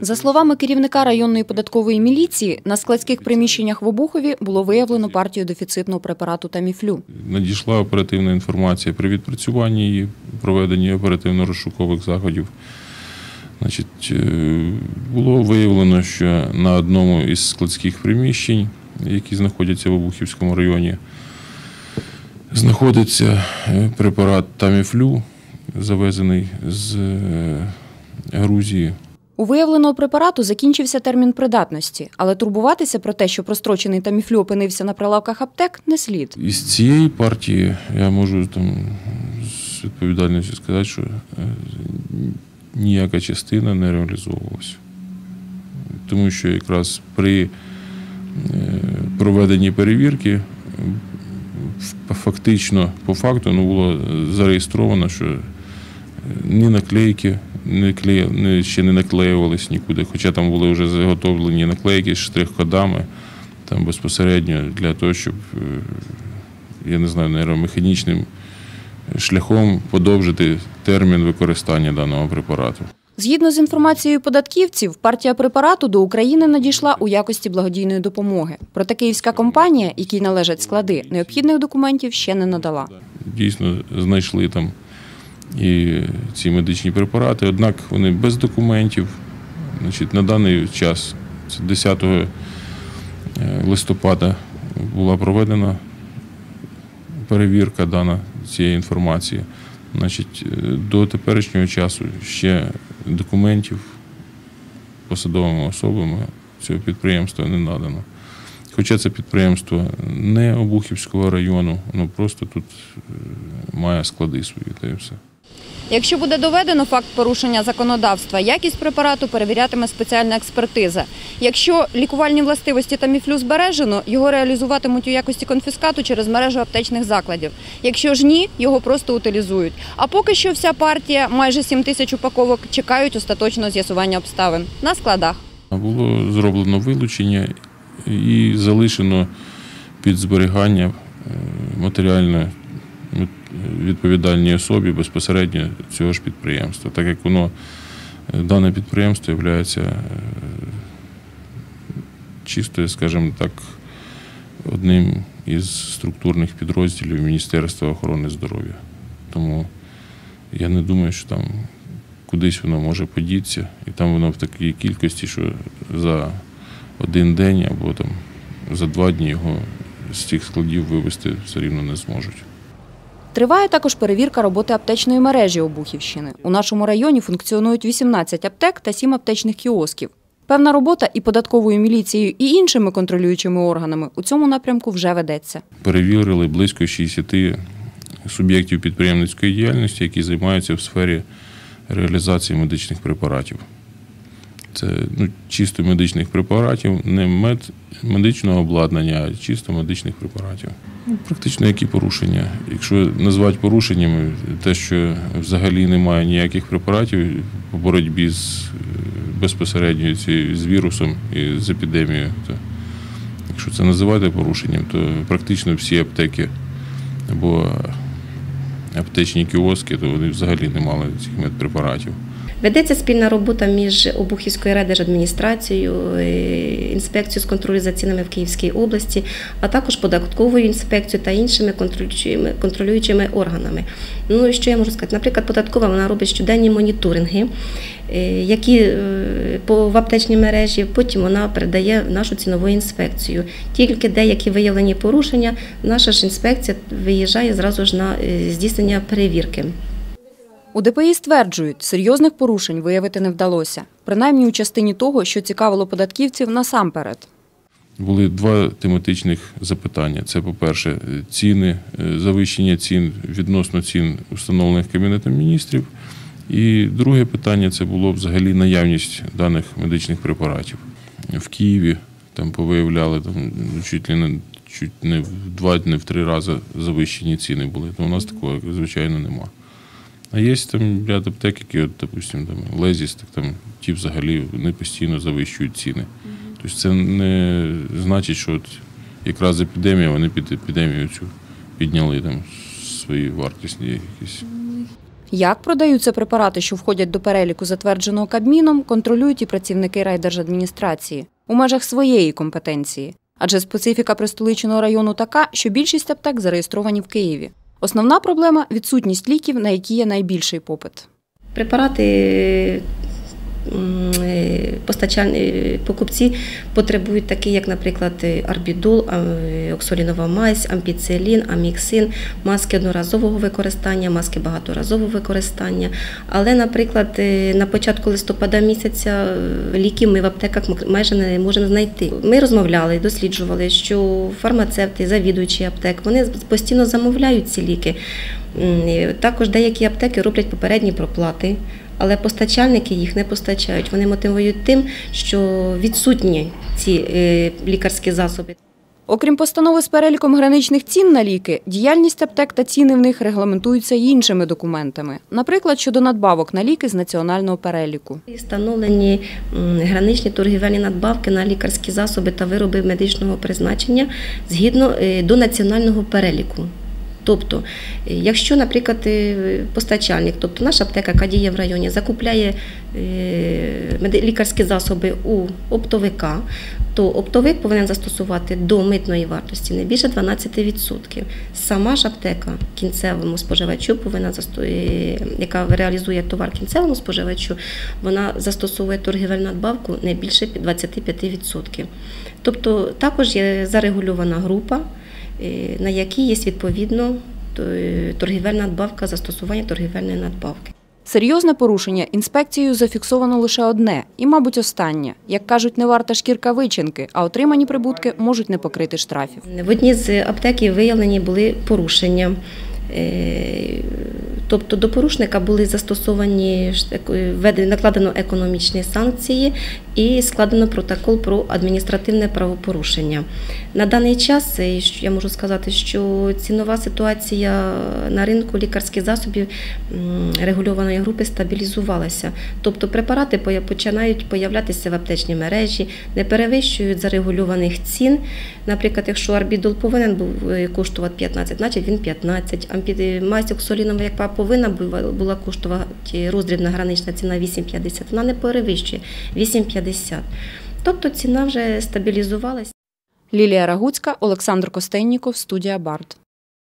За словами керівника районної податкової міліції, на складських приміщеннях в Обухові було виявлено партію дефіцитного препарату Таміфлю. Надійшла оперативна інформація при відпрацюванні і проведенні оперативно-розшукових заходів. Значить, е, було виявлено, що на одному із складських приміщень, які знаходяться в Обухівському районі, знаходиться е, препарат Таміфлю, завезений з е, Грузії. У виявленого препарату закінчився термін придатності, але турбуватися про те, що прострочений Таміфлю опинився на прилавках аптек, не слід. Із цієї партії я можу там з відповідальністю сказати, що е, ніяка частина не реалізовувалася. Тому що якраз при е, проведенні перевірки е, фактично по факту ну, було зареєстровано, що е, ні наклейки не клеє, ще не наклеювались нікуди, хоча там були вже заготовлені наклейки з штрих-кодами там безпосередньо для того, щоб, е, я не знаю, нейромеханічним шляхом подовжити термін використання даного препарату. Згідно з інформацією податківців, партія препарату до України надійшла у якості благодійної допомоги. Проте київська компанія, якій належать склади, необхідних документів ще не надала. Дійсно знайшли там і ці медичні препарати, однак вони без документів. Значить, на даний час, це 10 е, листопада, була проведена перевірка дана цієї інформації. Значить, е, до теперішнього часу ще документів посадовими особами цього підприємства не надано. Хоча це підприємство не Обухівського району, воно просто тут е, має склади свої та й все. Якщо буде доведено факт порушення законодавства, якість препарату перевірятиме спеціальна експертиза. Якщо лікувальні властивості Таміфлю збережено, його реалізуватимуть у якості конфіскату через мережу аптечних закладів. Якщо ж ні, його просто утилізують. А поки що вся партія, майже 7 тисяч упаковок, чекають остаточного з'ясування обставин на складах. Було зроблено вилучення і залишено під зберігання е, матеріально е, відповідальній особі безпосередньо цього ж підприємства, так як воно е, дане підприємство є чисто, скажімо так, одним із структурних підрозділів Міністерства охорони здоров'я. Тому я не думаю, що там кудись воно може подітися, і там воно в такій кількості, що за один день або там за два дні його з тих складів вивезти все рівно не зможуть. Триває також перевірка роботи аптечної мережі Обухівщини. У нашому районі функціонують 18 аптек та 7 аптечних кіосків. Певна робота і податковою міліцією, і іншими контролюючими органами у цьому напрямку вже ведеться. Перевірили близько 60 суб'єктів підприємницької діяльності, які займаються в сфері реалізації медичних препаратів. Це ну, чисто медичних препаратів, не мед, медичного обладнання, а чисто медичних препаратів. Ну, практично які порушення. Якщо назвати порушеннями, те, що взагалі немає ніяких препаратів по боротьбі з е, безпосередньо з вірусом і з епідемією, то якщо це називати порушенням, то практично всі аптеки або аптечні кіоски, то вони взагалі не мали цих медпрепаратів. Ведеться спільна робота між Обухівською райдержадміністрацією, е, інспекцією з контролю за цінами в Київській області, а також податковою інспекцією та іншими контролюючими, контролюючими органами. Ну і що я можу сказати? Наприклад, податкова вона робить щоденні моніторинги, е, які е, по в аптечній мережі, потім вона передає нашу цінову інспекцію. Тільки деякі виявлені порушення, наша ж інспекція виїжджає зразу ж на здійснення перевірки. У ДПІ стверджують, серйозних порушень виявити не вдалося, принаймні у частині того, що цікавило податківців насамперед. Були два тематичних запитання. Це, по-перше, ціни, е, завищення цін відносно цін, установлених Кабінетом міністрів. І друге питання це було взагалі наявність даних медичних препаратів. В Києві там повиявляли там, ну, чуть, не, чуть не в два, не в три рази завищені ціни були. То у нас такого, звичайно, нема. А є там ряд аптек, які, от, допустим, там, Лезіс, так там ті взагалі вони постійно завищують ціни. Тобто це не значить, що от якраз епідемія, вони під епідемію цю підняли там свої вартісні якісь. Як продаються препарати, що входять до переліку затвердженого Кабміном, контролюють і працівники райдержадміністрації у межах своєї компетенції. Адже специфіка престоличного району така, що більшість аптек зареєстровані в Києві. Основна проблема відсутність ліків, на які є найбільший попит. Препарати постачальні покупці потребують такі, як, наприклад, е, арбідол, е, оксолінова мазь, ампіцилін, аміксин, маски одноразового використання, маски багаторазового використання. Але, наприклад, е, на початку листопада місяця е, ліків ми в аптеках майже не можемо знайти. Ми розмовляли, досліджували, що фармацевти, завідуючі аптек, вони постійно замовляють ці ліки. Також деякі аптеки роблять попередні проплати, але постачальники їх не постачають. Вони мотивують тим, що відсутні ці е, лікарські засоби. Окрім постанови з переліком граничних цін на ліки, діяльність аптек та ціни в них регламентуються іншими документами, наприклад, щодо надбавок на ліки з національного переліку. Встановлені граничні торгівельні надбавки на лікарські засоби та вироби медичного призначення згідно е, до національного переліку. Тобто, е, якщо, наприклад, е, постачальник, тобто наша аптека, яка діє в районі, закупляє е, лікарські засоби у оптовика, то оптовик повинен застосувати до митної вартості не більше 12%. Сама ж аптека кінцевому споживачу повинна яка реалізує товар кінцевому споживачу, вона застосовує торгівельну надбавку не більше 25%. Тобто також є зарегульована група, на якій є відповідно е, торгівельна надбавка, застосування торгівельної надбавки. Серйозне порушення інспекцією зафіксовано лише одне і, мабуть, останнє. Як кажуть, не варта шкірка вичинки, а отримані прибутки можуть не покрити штрафів. В одній з аптеків виявлені були порушення. Е, Тобто до порушника були застосовані ж накладено економічні санкції і складено протокол про адміністративне правопорушення. На даний час е, я можу сказати, що цінова ситуація на ринку лікарських засобів регульованої групи стабілізувалася. Тобто препарати починають появлятися в аптечній мережі, не перевищують зарегульованих цін. Наприклад, якщо арбідол повинен був е, коштувати 15, значить він 15. Ампі- Мазь оксолінова, яка повинна була коштувати роздрібна гранична ціна 8,50, вона не перевищує 8,50. Тобто ціна вже стабілізувалася. Лілія Рагуцька, Олександр Костенніков, студія Бард.